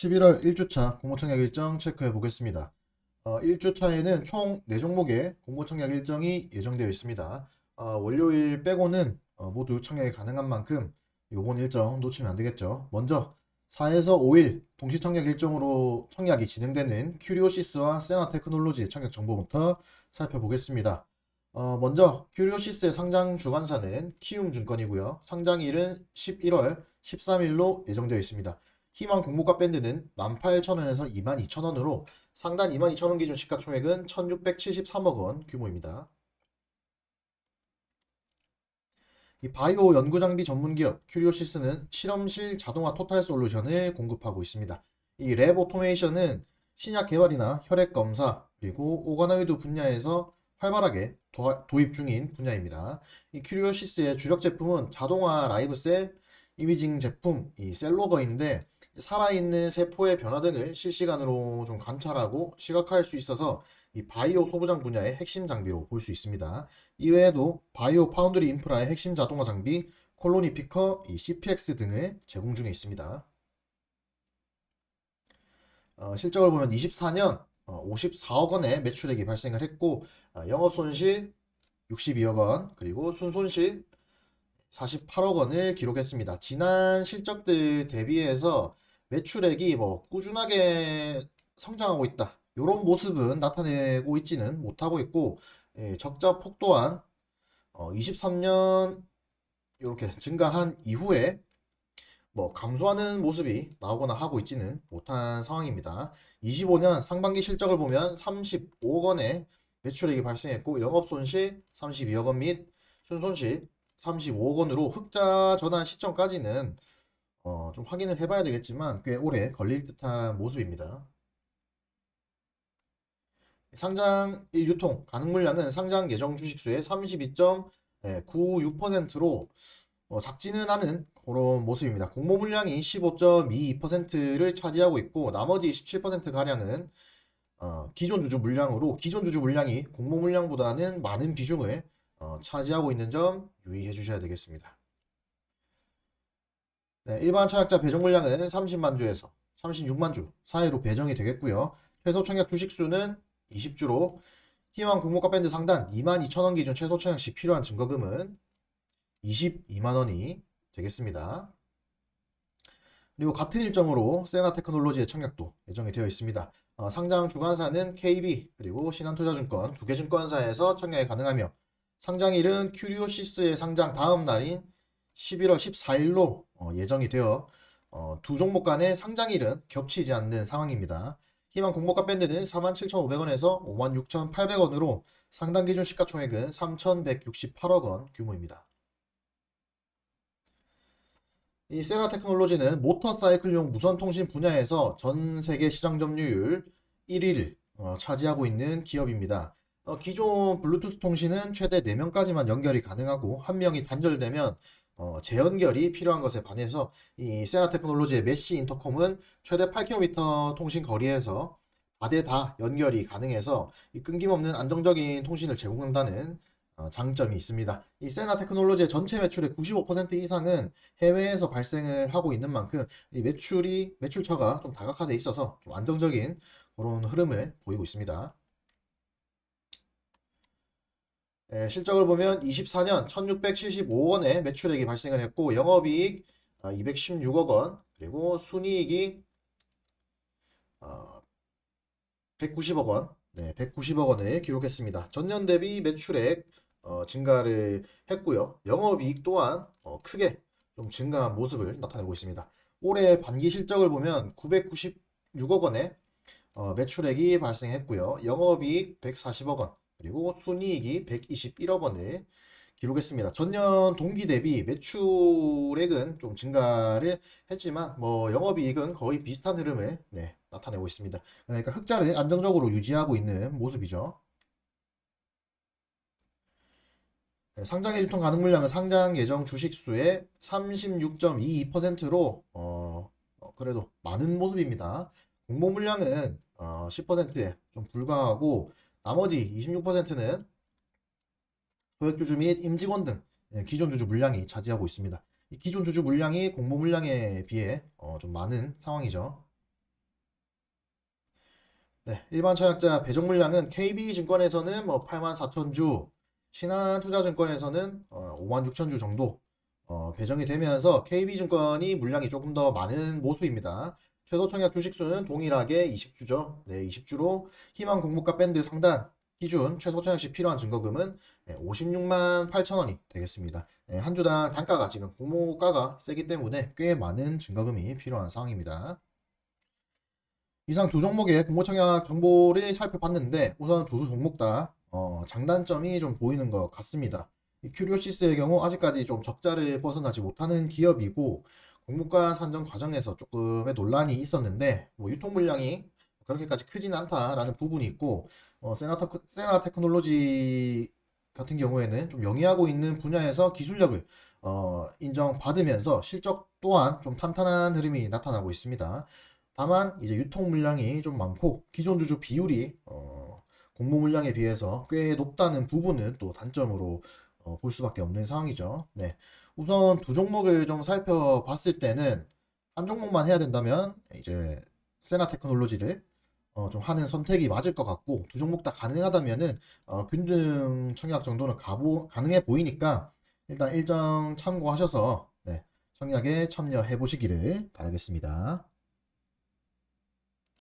11월 1주차 공모청약 일정 체크해 보겠습니다. 어, 1주차에는 총 4종목의 공모청약 일정이 예정되어 있습니다. 어, 월요일 빼고는 어, 모두 청약이 가능한 만큼 요번 일정 놓치면 안 되겠죠. 먼저 4에서 5일 동시 청약 일정으로 청약이 진행되는 큐리오시스와 세나 테크놀로지의 청약 정보부터 살펴보겠습니다. 어, 먼저 큐리오시스의 상장 주관사는 키움증권이고요. 상장일은 11월 13일로 예정되어 있습니다. 희망 공모가 밴드는 18,000원에서 22,000원으로 상단 22,000원 기준 시가총액은 1,673억 원 규모입니다. 이 바이오 연구 장비 전문 기업 큐리오시스는 실험실 자동화 토탈 솔루션을 공급하고 있습니다. 이 랩 오토메이션은 신약 개발이나 혈액 검사 그리고 오가노이드 분야에서 활발하게 도- 도입 중인 분야입니다. 이 큐리오시스의 주력 제품은 자동화 라이브셀 이미징 제품 이 셀로거인데 살아있는 세포의 변화 등을 실시간으로 좀 관찰하고 시각화할 수 있어서 이 바이오 소부장 분야의 핵심 장비로 볼 수 있습니다. 이외에도 바이오 파운드리 인프라의 핵심 자동화 장비 콜로니 피커, 이 CPX 등을 제공 중에 있습니다. 어, 실적을 보면 24년 54억 원의 매출액이 발생을 했고 어, 영업 손실 62억 원 그리고 순손실 48억 원을 기록했습니다. 지난 실적들 대비해서 매출액이 뭐 꾸준하게 성장하고 있다. 이런 모습은 나타내고 있지는 못하고 있고 예, 적자 폭 또한 어, 23년 이렇게 증가한 이후에 뭐 감소하는 모습이 나오거나 하고 있지는 못한 상황입니다. 25년 상반기 실적을 보면 35억 원의 매출액이 발생했고 영업 손실 32억 원 및 순손실 35억 원으로 흑자 전환 시점까지는 어, 좀 확인을 해봐야 되겠지만 꽤 오래 걸릴 듯한 모습입니다. 상장 유통 가능 물량은 상장 예정 주식수의 32.96%로 어, 작지는 않은 그런 모습입니다. 공모 물량이 15.22%를 차지하고 있고 나머지 17%가량은 어, 기존 주주 물량으로 기존 주주 물량이 공모 물량보다는 많은 비중을 어, 차지하고 있는 점 유의해 주셔야 되겠습니다. 네, 일반 청약자 배정 물량은 30만 주에서 36만 주 사이로 배정이 되겠고요. 최소 청약 주식 수는 20주로 희망 공모가 밴드 상단 22,000원 기준 최소 청약 시 필요한 증거금은 22만 원이 되겠습니다. 그리고 같은 일정으로 세나 테크놀로지의 청약도 예정이 되어 있습니다. 어, 상장 주관사는 KB 그리고 신한투자증권 두 개 증권사에서 청약이 가능하며 상장일은 큐리오시스의 상장 다음 날인 11월 14일로 어, 예정이 되어 어, 두 종목 간의 상장일은 겹치지 않는 상황입니다. 희망 공모가 밴드는 47,500원에서 56,800원으로 상당 기준 시가총액은 3,168억 원 규모입니다. 이 세나 테크놀로지는 모터 사이클용 무선 통신 분야에서 전 세계 시장 점유율 1위를 어, 차지하고 있는 기업입니다. 어, 기존 블루투스 통신은 최대 4명까지만 연결이 가능하고 한 명이 단절되면 어, 재연결이 필요한 것에 반해서 이 세나 테크놀로지의 메시 인터콤은 최대 8km 통신 거리에서 다대 다 연결이 가능해서 이 끊김없는 안정적인 통신을 제공한다는 어, 장점이 있습니다. 이 세나 테크놀로지의 전체 매출의 95% 이상은 해외에서 발생을 하고 있는 만큼 이 매출이 매출처가 좀 다각화돼 있어서 좀 안정적인 그런 흐름을 보이고 있습니다. 예, 실적을 보면 24년 1675원의 매출액이 발생을 했고 영업이익 216억 원 그리고 순이익이 190억 원, 네, 190억 원을 기록했습니다. 전년 대비 매출액 어, 증가를 했고요. 영업이익 또한 어, 크게 좀 증가한 모습을 나타내고 있습니다. 올해 반기 실적을 보면 996억 원의 어, 매출액이 발생했고요. 영업이익 140억 원, 그리고 순이익이 121억 원을 기록했습니다. 전년 동기 대비 매출액은 좀 증가를 했지만 뭐 영업이익은 거의 비슷한 흐름을 네, 나타내고 있습니다. 그러니까 흑자를 안정적으로 유지하고 있는 모습이죠. 네, 상장에 유통 가능 물량은 상장 예정 주식 수의 36.22%로 어, 어, 그래도 많은 모습입니다. 공모 물량은 어, 10%에 좀 불과하고 나머지 26%는 소액주주 및 임직원 등 예, 기존 주주 물량이 차지하고 있습니다. 이 기존 주주 물량이 공모 물량에 비해 어, 좀 많은 상황이죠. 네, 일반 청약자 배정 물량은 KB증권에서는 뭐 8만 4천 주, 신한투자증권에서는 어, 5만 6천 주 정도 어, 배정이 되면서 KB증권이 물량이 조금 더 많은 모습입니다. 최소 청약 주식수는 동일하게 20주죠. 네, 20주로 희망 공모가 밴드 상단 기준 최소 청약 시 필요한 증거금은 56만 8천 원이 되겠습니다. 네, 한 주당 단가가 지금 공모가가 세기 때문에 꽤 많은 증거금이 필요한 상황입니다. 이상 두 종목의 공모 청약 정보를 살펴봤는데 우선 두 종목 다 어, 장단점이 좀 보이는 것 같습니다. 이 큐리오시스의 경우 아직까지 좀 적자를 벗어나지 못하는 기업이고 공모가 산정 과정에서 조금의 논란이 있었는데 뭐 유통 물량이 그렇게까지 크지는 않다라는 부분이 있고 어, 세나테크, 세나 테크놀로지 같은 경우에는 좀 영위하고 있는 분야에서 기술력을 어, 인정받으면서 실적 또한 좀 탄탄한 흐름이 나타나고 있습니다. 다만 이제 유통 물량이 좀 많고 기존 주주 비율이 어, 공모 물량에 비해서 꽤 높다는 부분은 또 단점으로 어, 볼 수밖에 없는 상황이죠. 네. 우선 두 종목을 좀 살펴봤을 때는 한 종목만 해야 된다면 이제 세나 테크놀로지를 어, 좀 하는 선택이 맞을 것 같고 두 종목 다 가능하다면은 어, 균등 청약 정도는 가보, 가능해 보이니까 일단 일정 참고하셔서 네, 청약에 참여해 보시기를 바라겠습니다.